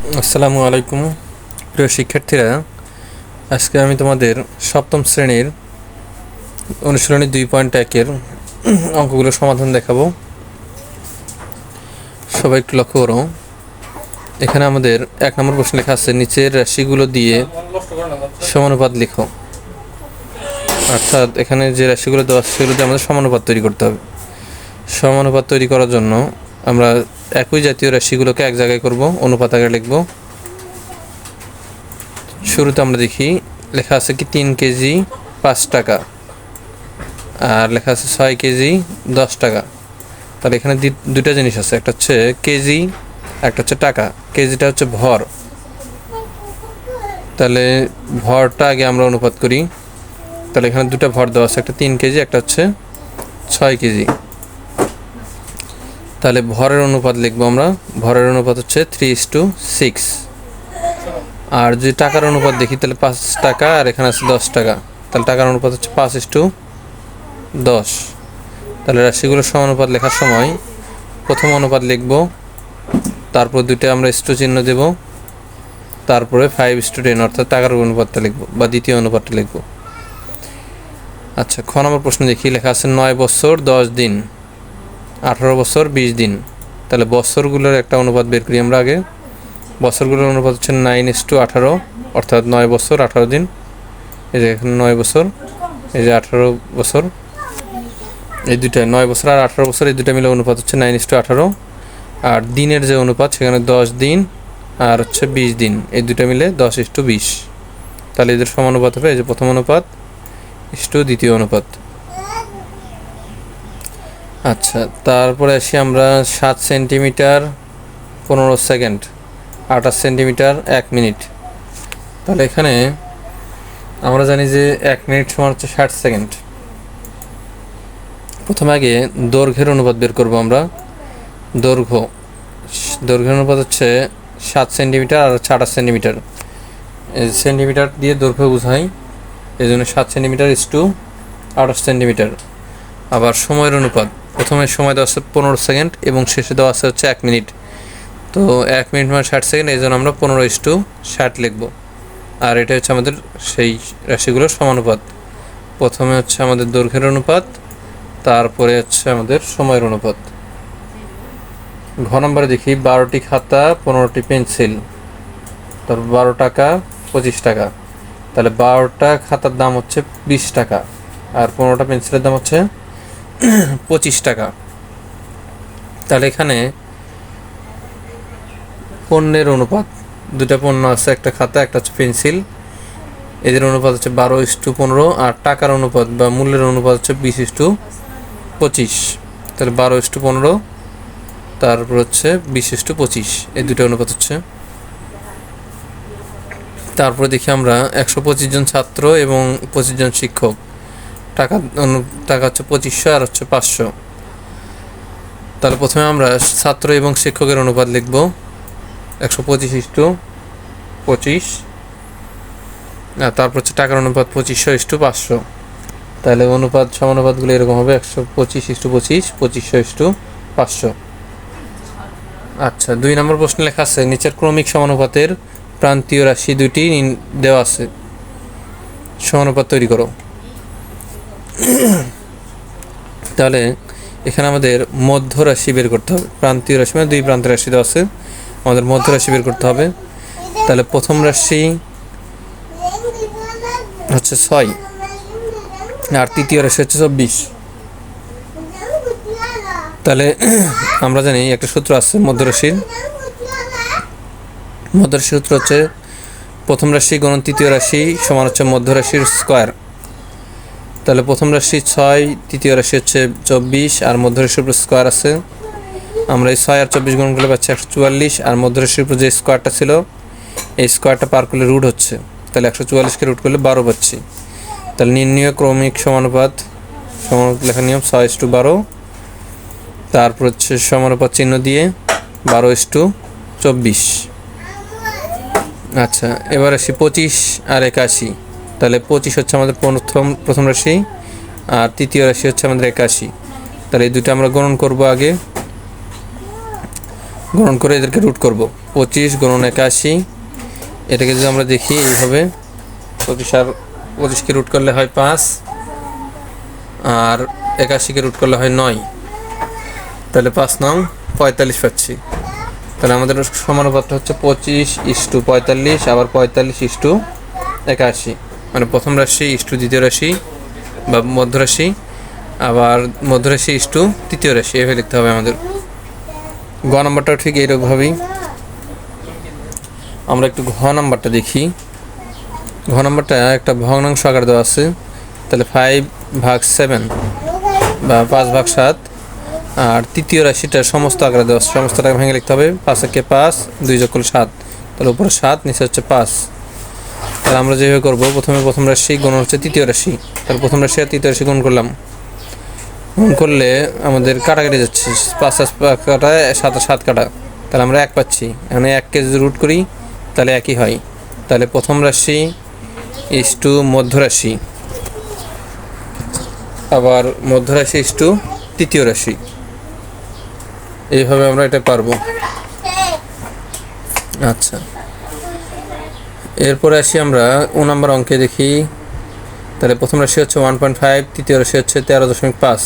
আসসালামু আলাইকুম। প্রিয় শিক্ষার্থীরা, আজকে আমি তোমাদের সপ্তম শ্রেণির অনুশীলনী দুই পয়েন্ট একের অঙ্কগুলোর সমাধান দেখাবো। সবাই একটু লক্ষ্য করো। এখানে আমাদের এক নম্বর প্রশ্ন লেখা আছে, নিচের রাশিগুলো দিয়ে সমানুপাত লিখো। অর্থাৎ এখানে যে রাশিগুলো দেওয়া সেগুলো দিয়ে আমাদের সমানুপাত তৈরি করতে হবে। সমানুপাত তৈরি করার জন্য আমরা একই জাতীয় রাশিগুলোকে এক জায়গায় করব, অনুপাত আকারে লিখব। শুরুতে আমরা দেখি, লেখা আছে কি তিন কেজি পাঁচ টাকা, আর লেখা আছে ছয় কেজি দশ টাকা। তাহলে এখানে দুটা জিনিস আছে, একটা হচ্ছে কেজি, একটা হচ্ছে টাকা। কেজিটা হচ্ছে ভর। তাহলে ভরটা আগে আমরা অনুপাত করি। তাহলে এখানে দুটা ভর দেওয়া আছে, একটা তিন কেজি, একটা হচ্ছে ছয় কেজি। তাহলে ভরের অনুপাত লিখব আমরা। ভরের অনুপাত হচ্ছে থ্রি টু সিক্স আর যদি টাকার অনুপাত দেখি, তাহলে পাঁচ টাকা আর এখানে আছে দশ টাকা। তাহলে টাকার অনুপাত হচ্ছে পাঁচ ইস টু দশ। তাহলে রাশিগুলোর সমানুপাত লেখার সময় প্রথম অনুপাত লিখব, তারপর দুইটা আমরা স্টু চিহ্ন দেব, তারপরে ফাইভ ইস টু টেন অর্থাৎ টাকার অনুপাতটা লিখব, বা দ্বিতীয় অনুপাতটা লিখব। আচ্ছা খ নম্বর প্রশ্ন দেখি, লেখা আছে নয় বছর, দশ দিন। আঠারো বছর, বিশ দিন। তাহলে বছরগুলোর একটা অনুপাত বের করি আমরা আগে। বছরগুলোর অনুপাত হচ্ছে নাইন ইস টু আঠারো, অর্থাৎ নয় বছর, আঠারো দিন। এই যে এখানে নয় বছর, এই যে আঠারো বছর। এই দুইটা, নয় বছর আর আঠারো বছর, এই দুটা মিলে অনুপাত হচ্ছে নাইন ইস টু আঠারো। আর দিনের যে অনুপাত, সেখানে দশ দিন আর হচ্ছে বিশ দিন, এই দুটা মিলে দশ ইস টু বিশ। তাহলে এদের সমানুপাত হবে, এই যে প্রথম অনুপাত ইস টু দ্বিতীয় অনুপাত। আচ্ছা তারপরে আসি আমরা সাত সেন্টিমিটার পনেরো সেকেন্ড, আঠাশ সেন্টিমিটার এক মিনিট। তাহলে এখানে আমরা জানি যে এক মিনিট সমান হচ্ছে ষাট সেকেন্ড। প্রথমে আগে দৈর্ঘ্যের অনুপাত বের করব আমরা। দৈর্ঘ্য, দৈর্ঘ্যের অনুপাত হচ্ছে সাত সেন্টিমিটার আর হচ্ছে আঠাশ সেন্টিমিটার। সেন্টিমিটার দিয়ে দৈর্ঘ্য বোঝাই, এই জন্য সাত সেন্টিমিটার ইস টু আঠাশ সেন্টিমিটার। আবার সময়ের অনুপাত প্রথমে সময় দেওয়া আছে পনেরো সেকেন্ড এবং শেষে দেওয়া আছে হচ্ছে এক মিনিট। তো এক মিনিট মানে ষাট সেকেন্ড, এই জন্য আমরা পনেরো ইস টু ষাট লিখব। আর এটা হচ্ছে আমাদের সেই রাশিগুলোর সমানুপাত। প্রথমে হচ্ছে আমাদের দৈর্ঘ্যের অনুপাত, তারপরে হচ্ছে আমাদের সময়ের অনুপাত। ঘ নম্বরে দেখি, বারোটি খাতা, পনেরোটি পেন্সিল। তারপর বারো টাকা, পঁচিশ টাকা। তাহলে বারোটা খাতার দাম হচ্ছে বিশ টাকা। আর পনেরোটা পেন্সিলের দাম হচ্ছে পঁচিশ টাকা। তাহলে এখানে পণ্যের অনুপাত দুটা পণ্য আছে, একটা খাতা, একটা হচ্ছে পেন্সিল। এদের অনুপাত হচ্ছে বারো ইস টু পনেরো, আর টাকার অনুপাত বা মূল্যের অনুপাত হচ্ছে বিশ ইস টু পঁচিশ। তাহলে বারো ইস টু পনেরো, তারপর হচ্ছে বিশ ইস টু পঁচিশ, এই দুটো অনুপাত হচ্ছে। তারপরে দেখি আমরা একশো পঁচিশ জন ছাত্র এবং পঁচিশ জন শিক্ষক। টাকা টাকা হচ্ছে পঁচিশশো আর হচ্ছে পাঁচশো। তাহলে প্রথমে আমরা ছাত্র এবং শিক্ষকের অনুপাত লিখব। একশো পঁচিশ ইস্টু পঁচিশ। তারপর হচ্ছে টাকার অনুপাত পঁচিশশো ইস্টু পাঁচশো। তাহলে অনুপাত, সমানুপাতগুলো এরকম হবে, একশো পঁচিশ ইস্টু পঁচিশ, পঁচিশশো ইস্টু পাঁচশো। আচ্ছা দুই নম্বর প্রশ্ন লেখা আছে, নিচের ক্রমিক সমানুপাতের প্রান্তীয় রাশি দুটি দেওয়া আছে। সমানুপাত তৈরি করো। তাহলে এখানে আমাদের মধ্য রাশি বের করতে হবে। প্রান্তীয় রাশি মানে দুই প্রান্তের রাশি আছে। আমাদের মধ্য রাশি বের করতে হবে। তাহলে প্রথম রাশি হচ্ছে ছয়। আর তৃতীয় রাশি হচ্ছে চব্বিশ। তাহলে আমরা জানি একটা সূত্র আছে মধ্যরাশির মধ্যরাশি সূত্র হচ্ছে প্রথম রাশি গণন তৃতীয় রাশি সমান হচ্ছে মধ্যরাশির স্কোয়ার। তাহলে প্রথম রাশি ছয়, তৃতীয় রাশি হচ্ছে চব্বিশ, আর মধ্যরাশির উপর স্কোয়ার আছে। আমরা এই ছয় আর চব্বিশ গুণ করলে পাচ্ছি একশো চুয়াল্লিশ, আর মধ্যরাশির উপর যে স্কোয়ারটা ছিল, এই স্কোয়ারটা পার করলে রুট হচ্ছে। তাহলে একশো চুয়াল্লিশকে রুট করলে বারো পাচ্ছি। তাহলে নির্ণয় ক্রমিক সমানুপাত সমানুপাত লেখার নিয়ম ছয় টু বারো। তারপর হচ্ছে সমানুপাত চিহ্ন দিয়ে বারো টু চব্বিশ। আচ্ছা এবার আসি পঁচিশ আর একাশি। তাহলে পঁচিশ হচ্ছে আমাদের প্রথম প্রথম রাশি আর তৃতীয় রাশি হচ্ছে আমাদের একাশি। তাহলে এই দুটো আমরা গণন করব আগে। গণন করে এদেরকে রুট করব। পঁচিশ গুণন একাশি। এটাকে যদি আমরা দেখি এইভাবে, পঁচিশ আর, পঁচিশকে রুট করলে হয় পাঁচ আর একাশিকে রুট করলে হয় নয়। তাহলে পাঁচ নং পঁয়তাল্লিশ পাচ্ছি। তাহলে আমাদের সমানুপাতটা হচ্ছে পঁচিশ ইস্টু পঁয়তাল্লিশ, আবার পঁয়তাল্লিশ ইস্টু একাশি। মানে প্রথম রাশি ইস্টু দ্বিতীয় রাশি বা মধ্যরাশি আবার মধ্যরাশি ইস্টু তৃতীয় রাশি, এভাবে লিখতে হবে আমাদের। গ নাম্বারটাও ঠিক এইরকমভাবেই। আমরা একটু ঘ নাম্বারটা দেখি। ঘ নাম্বারটা একটা ভগ্নাংশ আকার দেওয়া আছে। তাহলে ফাইভ ভাগ সেভেন বা পাঁচ ভাগ সাত। আর তৃতীয় রাশিটা সমস্ত আকারে দেওয়া সমস্তটাকে ভেঙে লিখতে হবে। পাঁচ একে পাঁচ, দুই যোগ করলে সাত। তাহলে উপরে সাত, নিচে হচ্ছে পাঁচ। তাহলে আমরা যেভাবে করব, প্রথমে প্রথম রাশি গুণ হচ্ছে তৃতীয় রাশি। তাহলে প্রথম রাশি আর তৃতীয় রাশি গুণ করলাম। গুণ করলে আমাদের কাটাকাটি যাচ্ছে। পাঁচ কাটা, সাত সাত কাটা। তাহলে আমরা এক পাচ্ছি। এখানে এককে যদি রুট করি, তাহলে একই হয়। তাহলে প্রথম রাশি ইস টু মধ্যরাশি আবার মধ্যরাশি ইস টু তৃতীয় রাশি। এইভাবে আমরা এটা পারব। আচ্ছা। এরপরে আসি আমরা ও নাম্বার অঙ্কে দেখি। তাহলে প্রথম রাশি হচ্ছে ওয়ান পয়েন্ট ফাইভ তৃতীয় রাশি হচ্ছে তেরো দশমিক পাঁচ।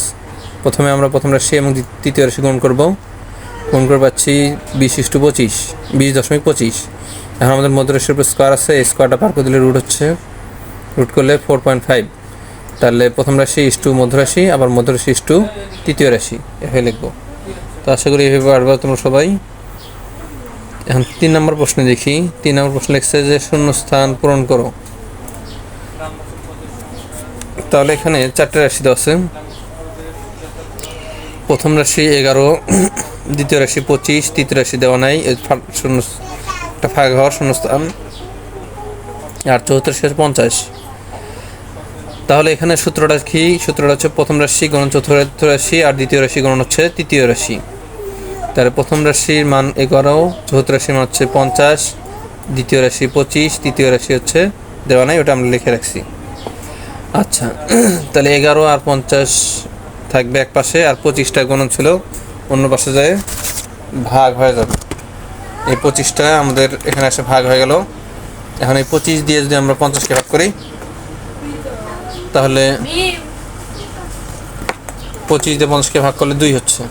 প্রথমে আমরা প্রথম রাশি এবং তৃতীয় রাশি গুণ করব। গুণ করে পাচ্ছি বিশ ইস্টু পঁচিশ, বিশ দশমিক পঁচিশ। এখন আমাদের মধ্য রাশির উপর স্কোয়ার আছে, এই স্কোয়ারটা পার করে দিলে রুট হচ্ছে। রুট করলে ফোর পয়েন্ট ফাইভ তাহলে প্রথম রাশি ইস্টু মধ্য রাশি, আবার মধ্য রাশি ইস্টু তৃতীয় রাশি। এভাবে লিখব। তো আশা করি এভাবে পারবে তোমরা সবাই এখন তিন নম্বর প্রশ্নে দেখি। তিন নম্বর প্রশ্ন লিখছে যে শূন্য স্থান পূরণ করো। তাহলে এখানে চারটে রাশি দেওয়া আছে। প্রথম রাশি এগারো, দ্বিতীয় রাশি পঁচিশ, তৃতীয় রাশি দেওয়া নাই। শূন্য একটা ফাঁক হওয়ার শূন্য স্থান আর রাশি হচ্ছে পঞ্চাশ। তাহলে এখানে সূত্রটা কি? সূত্রটা হচ্ছে প্রথম রাশি গণন, চতুর্থ রাশি, আর দ্বিতীয় রাশি গণন হচ্ছে তৃতীয় রাশি। তাহলে প্রথম রাশির মান এগারো, চতুর্থ রাশির মান হচ্ছে পঞ্চাশ, দ্বিতীয় রাশি পঁচিশ, তৃতীয় রাশি হচ্ছে দেওয়া নাই ওটা আমরা লিখে রাখছি। আচ্ছা তাহলে এগারো আর পঞ্চাশ থাকবে এক পাশে, আর পঁচিশটা গণন ছিল অন্য পাশে যায় ভাগ হয়ে যাবে। এই পঁচিশটা আমাদের এখানে এসে ভাগ হয়ে গেল। এখন এই পঁচিশ দিয়ে যদি আমরা পঞ্চাশকে ভাগ করি, তাহলে পঁচিশ দিয়ে পঞ্চাশকে ভাগ করলে দুই হচ্ছে।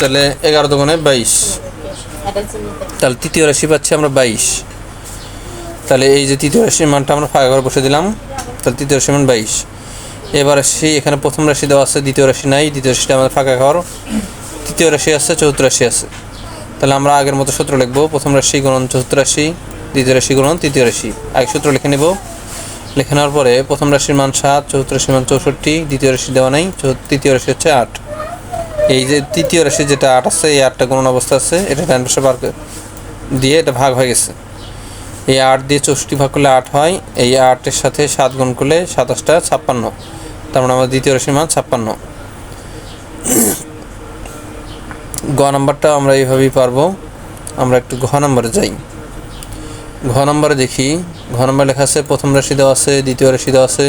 তাহলে এগারো দোকানে বাইশ। তাহলে তৃতীয় রাশি পাচ্ছি আমরা বাইশ। তাহলে এই যে তৃতীয় রাশির মানটা আমরা ফাঁকা ঘরে বসে দিলাম, তাহলে তৃতীয় রাশির মান বাইশ। এবার রাশি এখানে প্রথম রাশি দেওয়া আছে, দ্বিতীয় রাশি নাই, দ্বিতীয় রাশিটা আমাদের ফাঁকা ঘর। তৃতীয় রাশি আছে, চতুর্থ রাশি আছে। তাহলে আমরা আগের মতো সূত্র লিখব, প্রথম রাশি গুণন চতুর্থ রাশি, দ্বিতীয় রাশি গুণন তৃতীয় রাশি। আগে সূত্র লিখে নেব। লিখে নেওয়ার পরে প্রথম রাশির মান সাত, চতুর্থ রাশির মান চৌষট্টি, দ্বিতীয় রাশি দেওয়া নাই তৃতীয় রাশি হচ্ছে আট। এই যে তৃতীয় রাশি যেটা আট আছে, এই আটটা গণন অবস্থা আছে, এটা ডান পাশে বার দিয়ে এটা ভাগ হয়ে গেছে। এই আট দিয়ে চৌষট্টি ভাগ করলে আট হয়, এই আটের সাথে সাত গুণ করলে সাতাশটা ছাপ্পান্ন। তার মানে আমাদের দ্বিতীয় রাশির মান ছাপ্পান্ন। গ নাম্বারটা আমরা এইভাবেই পারব, আমরা একটু ঘ নাম্বারে যাই। ঘ নাম্বারে দেখি, ঘ নাম্বার লেখা আছে, প্রথম রাশি দেওয়া আছে, দ্বিতীয় রাশি দেওয়া আছে।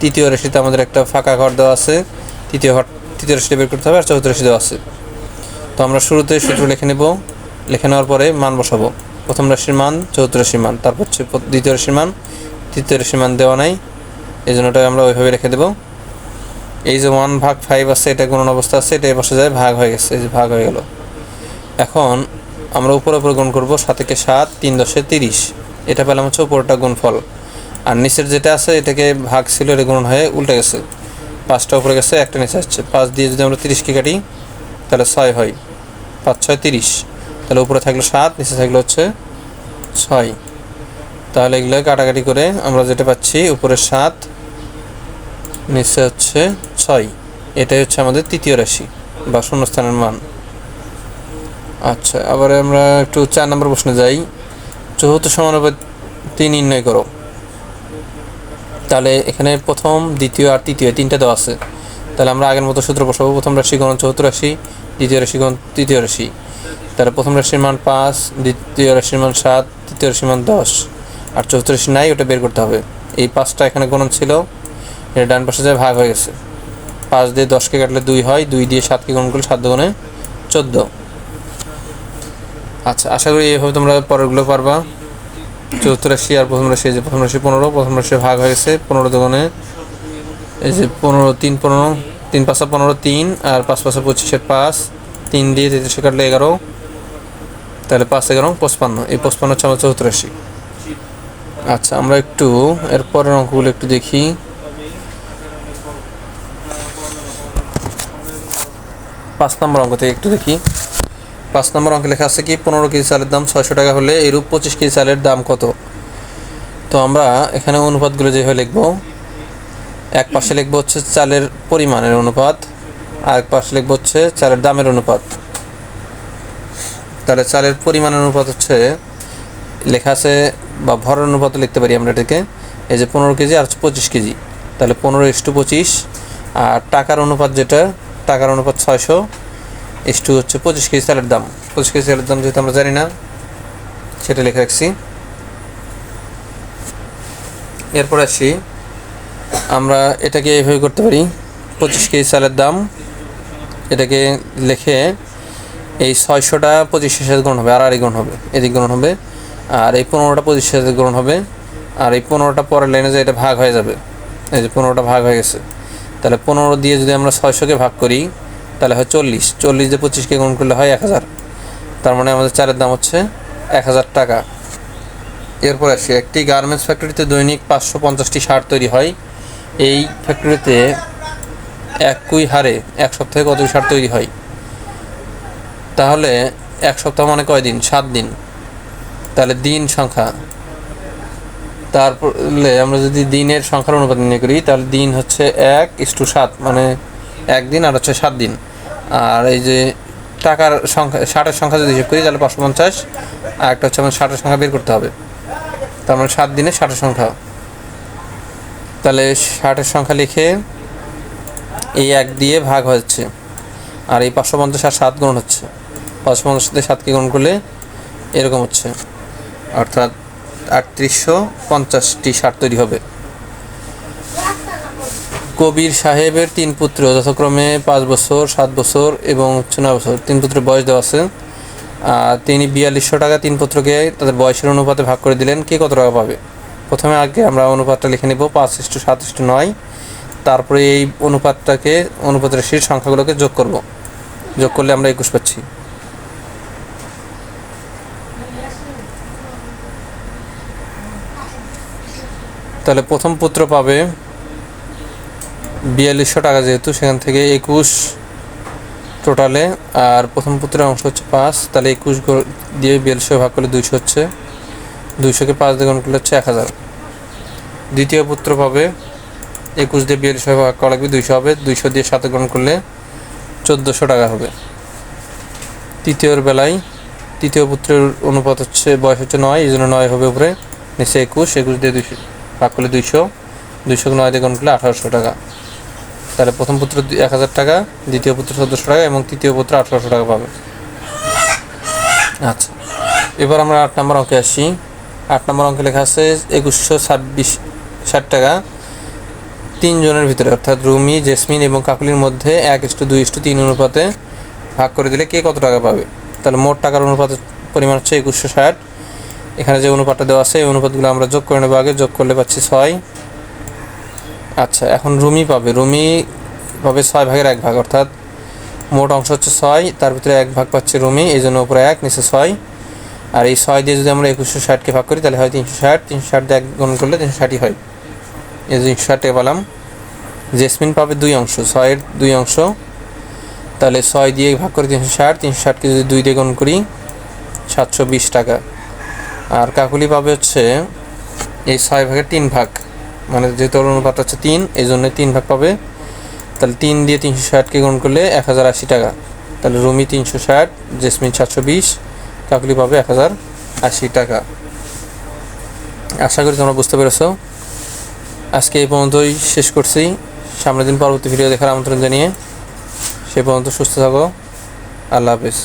তৃতীয় রাশিতে আমাদের একটা ফাঁকা ঘর দেওয়া আছে, তৃতীয় ঘর তৃতীয় রাশিটা বের করতে হবে আর চতুর্থ রাশি দেওয়া আছে। তো আমরা শুরুতে সূত্র লিখে নেব। লিখে নেওয়ার পরে মান বসাবো। প্রথম রাশির মান, চতুর্থ রাশির মান। তারপর হচ্ছে দ্বিতীয় রাশির মান। তৃতীয় রাশির মান দেওয়া নাই। এই জন্য আমরা ওইভাবে রেখে দেবো। এই যে ওয়ান ভাগ ফাইভ আছে, এটা গুণন অবস্থা আছে, এটা এই পাশে যায়, ভাগ হয়ে গেছে, এই যে ভাগ হয়ে গেল। এখন আমরা উপরে উপরে গুণ করব সাতেকে সাত, তিন দশে তিরিশ। এটা পেলাম হচ্ছে উপরটা গুণফল। আর নিচের যেটা আছে, এটাকে ভাগ ছিল, এটা গুণন হয়ে উল্টে গেছে। পাঁচটা উপরে গেছে, একটা নিচে আসছে। পাঁচ দিয়ে যদি আমরা তিরিশকে কাটি, তাহলে ছয় হয়। পাঁচ, ছয়, তিরিশ। তাহলে উপরে থাকল সাত, নিচে থাকল হচ্ছে ছয়। তাহলে এগুলো কাটাকাটি করে আমরা যেটা পাচ্ছি, উপরে সাত, নিচে হচ্ছে ছয়। এটাই হচ্ছে আমাদের তৃতীয় রাশি বা শূন্যস্থানের মান। আচ্ছা আবার আমরা একটু চার নম্বর প্রশ্নে যাই। চতুর্থ সমানুপাতি নির্ণয় করো। তাহলে এখানে প্রথম, দ্বিতীয় আর তৃতীয় তিনটা দেওয়া আছে। তাহলে আমরা আগের মতো সূত্র বসাবো। প্রথম রাশি গণ চতুর্থ রাশি, দ্বিতীয় রাশি গণ তৃতীয় রাশি। তাহলে প্রথম রাশির মান পাঁচ, দ্বিতীয় রাশির মান সাত, তৃতীয় রাশির মান দশ। আর চতুর্থ রাশি নাই, ওটা বের করতে হবে। এই পাঁচটা এখানে গণন ছিল। এটা ডান পাশে যায় ভাগ হয়ে গেছে। পাঁচ দিয়ে দশকে কাটলে দুই হয়, দুই দিয়ে সাতকে গুণ করলে সাত গণে চোদ্দ। আচ্ছা আশা করি এইভাবে তোমরা পরেরগুলো পারবা। চতুর্থ রাশি আর প্রথম রাশি যে প্রথম রাশি পনেরো, প্রথম রাশি ভাগ হয়ে গেছে পনেরো দোকানে এই যে পনেরো তিন পনেরো, তিন পাঁচা পনেরো তিন আর পাঁচ পাঁচা পঁচিশের পাঁচ, তিন দিয়ে তেত্রিশে কাটলে এগারো, তাহলে পাঁচ এগারো, পঁচপান্ন, এই পঁচপান্ন হচ্ছে আমার চতুর্থ রাশি আচ্ছা আমরা একটু এরপরের অঙ্কগুলো একটু দেখি। পাঁচ নম্বর অঙ্ক থেকে একটু দেখি। পাঁচ নম্বর অঙ্কে লেখা আছে কি, পনেরো কেজি চালের দাম ছয়শো টাকা হলে এরূপ পঁচিশ কেজি চালের দাম কত? তো আমরা এখানে অনুপাতগুলো যেভাবে লিখব, এক পাশে লিখব হচ্ছে চালের পরিমাণের অনুপাত, আর এক পাশে লিখব হচ্ছে চালের দামের অনুপাত। তাহলে চালের পরিমাণের অনুপাত হচ্ছে, লেখা আছে বা ভরের অনুপাত লিখতে পারি আমরা এটাকে, এই যে পনেরো কেজি আর পঁচিশ কেজি। তাহলে পনেরো ইস্টু পঁচিশ, আর টাকার অনুপাত যেটা, টাকার অনুপাত ছয়শো ইস্টু হচ্ছে পঁচিশ কেজি চালের দাম। পঁচিশ কেজি চালের দাম যেহেতু আমরা জানি না, সেটা লিখে রাখছি। এরপর আসি, আমরা এটাকে এইভাবে করতে পারি। পঁচিশ কেজি চালের দাম, এটাকে লিখে এই ছয়শোটা পঁচিশের সাথে গ্রহণ হবে, আর আড়াই গ্রহণ হবে, এদিক গ্রহণ হবে, আর এই পনেরোটা পঁচিশের সাথে গ্রহণ হবে, আর এই পনেরোটা পরের লাইনে যে এটা ভাগ হয়ে যাবে, এই যে পনেরোটা ভাগ হয়ে গেছে। তাহলে পনেরো দিয়ে যদি আমরা ছয়শোকে ভাগ করি তাহলে হয় চল্লিশ। চল্লিশ দিয়ে পঁচিশকে গ্রহণ করলে হয় এক হাজার। তার মানে আমাদের চালের দাম হচ্ছে এক হাজার টাকা। এরপর আসি, একটি গার্মেন্টস ফ্যাক্টরিতে দৈনিক পাঁচশো পঞ্চাশটি শার্ট তৈরি হয়। এই ফ্যাক্টরিতে একই হারে এক সপ্তাহে কত শার্ট তৈরি হয়? তাহলে এক সপ্তাহ মানে কয় দিন সাত দিন। তাহলে দিন সংখ্যা। তারপরে আমরা যদি দিনের সংখ্যার অনুপাত নির্ণয় করি, তাহলে দিন হচ্ছে এক ইস্টু সাত মানে একদিন আর হচ্ছে সাত দিন। আর এই যে টাকার সংখ্যা, ষাটের সংখ্যা যদি হিসেব করি, তাহলে পাঁচশো পঞ্চাশ, আর একটা হচ্ছে আমার ষাটের সংখ্যা বের করতে হবে। তার মানে সাত দিনে ষাটের সংখ্যা। তাহলে ষাটের সংখ্যা লিখে এই এক দিয়ে ভাগ হচ্ছে আর এই পাঁচশো পঞ্চাশ আর সাত গুণ হচ্ছে। পাঁচশো পঞ্চাশ সাথে সাতকে গুণ করলে এরকম হচ্ছে। অর্থাৎ আটত্রিশশো পঞ্চাশটি ষাট তৈরি হবে। কবির সাহেবের তিন পুত্র, যথাক্রমে পাঁচ বছর, সাত বছর এবং হচ্ছে বছর, তিন পুত্রের বয়স দেওয়া আছে। তিনি বিয়াল্লিশশো টাকা তিন পুত্রকে তাদের বয়সের অনুপাতে ভাগ করে দিলেন। কে কত টাকা পাবে? প্রথমে আগে আমরা অনুপাতটা লিখে নেব, পাঁচ ইস্টু সাত ইস্টু নয়। তারপরে এই অনুপাতটাকে, অনুপাতের রাশির সংখ্যাগুলোকে যোগ করব। যোগ করলে আমরা একুশ পাচ্ছি। তাহলে প্রথম পুত্র পাবে বিয়াল্লিশশো টাকা যেহেতু, সেখান থেকে একুশ টোটালে। আর প্রথম পুত্রের অংশ হচ্ছে পাঁচ, তাহলে একুশ দিয়ে বিয়াল্লিশশো ভাগ করলে দুইশো হচ্ছে, দুইশোকে পাঁচ দিয়ে গুণ করলে হচ্ছে এক হাজার। দ্বিতীয় পুত্র পাবে, একুশ দিয়ে বিয়াল্লিশশো ভাগ করা লাগবে দুইশো হবে, দুইশো দিয়ে সাথে গ্রহণ করলে চোদ্দোশো টাকা হবে। তৃতীয়র বেলায়, তৃতীয় পুত্রের অনুপাত হচ্ছে, বয়স হচ্ছে নয়, এই জন্য নয় হবে উপরে, নিচে একুশ একুশ দিয়ে দুইশো ভাগ করলে দুইশো দুইশো নয় দিয়ে গ্রহণ করলে আঠারোশো টাকা। তাহলে প্রথম পুত্র এক হাজার টাকা, দ্বিতীয় পুত্র চোদ্দোশো টাকা এবং তৃতীয় পুত্র আঠারোশো টাকা পাবে। আচ্ছা। এবার আমরা আট নম্বর অঙ্কে আসি। আট নম্বর অঙ্কে লেখা আছে একুশশো ছাব্বিশ ষাট টাকা। তিনজনের ভিতরে, অর্থাৎ রুমি, জেসমিন এবং কাকুলির মধ্যে এক ইস্টু দুই ইস্টু তিন অনুপাতে ভাগ করে দিলে কে কত টাকা পাবে? তাহলে মোট টাকার অনুপাতের পরিমাণ হচ্ছে একুশশো ষাট। এখানে যে অনুপাতটা দেওয়া আছে, এই অনুপাতগুলো আমরা যোগ করে নেব আগে, যোগ করলে পাচ্ছি ছয়। আচ্ছা এখন রুমি পাবে। রুমি পাবে ছয় ভাগের এক ভাগ, অর্থাৎ মোট অংশ হচ্ছে ছয়, তার ভিতরে এক ভাগ পাচ্ছে রুমি, এই জন্য উপরে এক, নিচে ছয়। আর এই ছয় দিয়ে যদি আমরা একুশশো ষাটকে ভাগ করি, তাহলে হয় তিনশো ষাট তিনশো ষাট দিয়ে এক গুণ করলে তিনশো ষাটই হয়। এই তিনশো ষাট পেলাম। জেসমিন পাবে দুই অংশ, ছয়ের দুই অংশ। তাহলে ছয় দিয়ে ভাগ করে তিনশো ষাট, তিনশো ষাটকে যদি দুই দিয়ে গুণ করি, সাতশো বিশ টাকা। আর কাকুলি পাবে হচ্ছে এই ছয় ভাগের তিন ভাগ। মানে যেহেতু অনুপাত হচ্ছে তিন এই জন্য তিন ভাগ পাবে। তাহলে তিন দিয়ে তিনশো ষাটকে গুণ করলে এক হাজার আশি টাকা। তাহলে রুমি তিনশো ষাট, জেসমিন সাতশো বিশ, কাকুলি পাবে এক হাজার আশি টাকা। আশা করি তোমরা বুঝতে পেরেছ। আজকে এই পর্যন্তই শেষ করছি। সামনের দিন পরবর্তী ভিডিও দেখার আমন্ত্রণ জানিয়ে সে পর্যন্ত সুস্থ থাকো। আল্লাহ হাফিজ।